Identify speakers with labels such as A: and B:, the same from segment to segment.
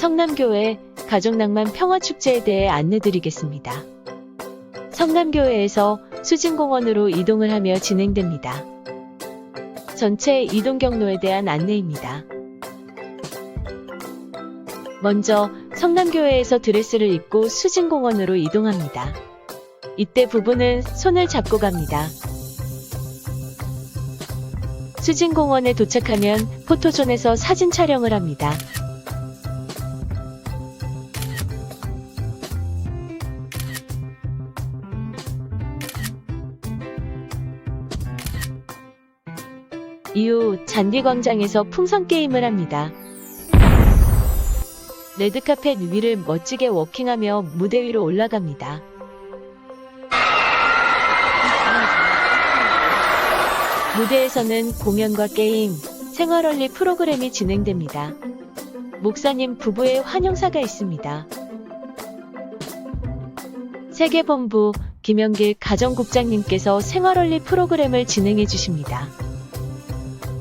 A: 성남교회 가족낭만 평화축제에 대해 안내드리겠습니다. 성남교회에서 수진공원으로 이동을 하며 진행됩니다. 전체 이동 경로에 대한 안내입니다. 먼저 성남교회에서 드레스를 입고 수진공원으로 이동합니다. 이때 부부는 손을 잡고 갑니다. 수진공원에 도착하면 포토존에서 사진 촬영을 합니다. 이후 잔디광장에서 풍선게임을 합니다. 레드카펫 위를 멋지게 워킹하며 무대 위로 올라갑니다. 무대에서는 공연과 게임, 생활원리 프로그램이 진행됩니다. 목사님 부부의 환영사가 있습니다. 세계본부 김영길 가정국장님께서 생활원리 프로그램을 진행해 주십니다.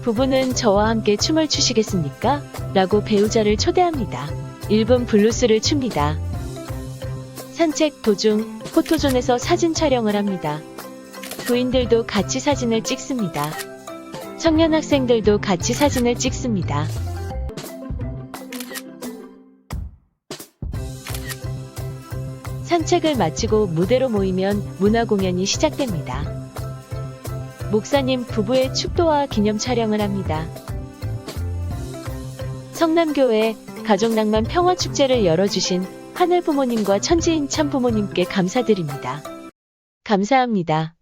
A: 부부는 저와 함께 춤을 추시겠습니까? 라고 배우자를 초대합니다. 1분 블루스를 춥니다. 산책 도중 포토존에서 사진 촬영을 합니다. 부인들도 같이 사진을 찍습니다. 청년 학생들도 같이 사진을 찍습니다. 산책을 마치고 무대로 모이면 문화 공연이 시작됩니다. 목사님 부부의 축도와 기념 촬영을 합니다. 성남교회 가족낭만 평화축제를 열어주신 하늘 부모님과 천지인 참 부모님께 감사드립니다. 감사합니다.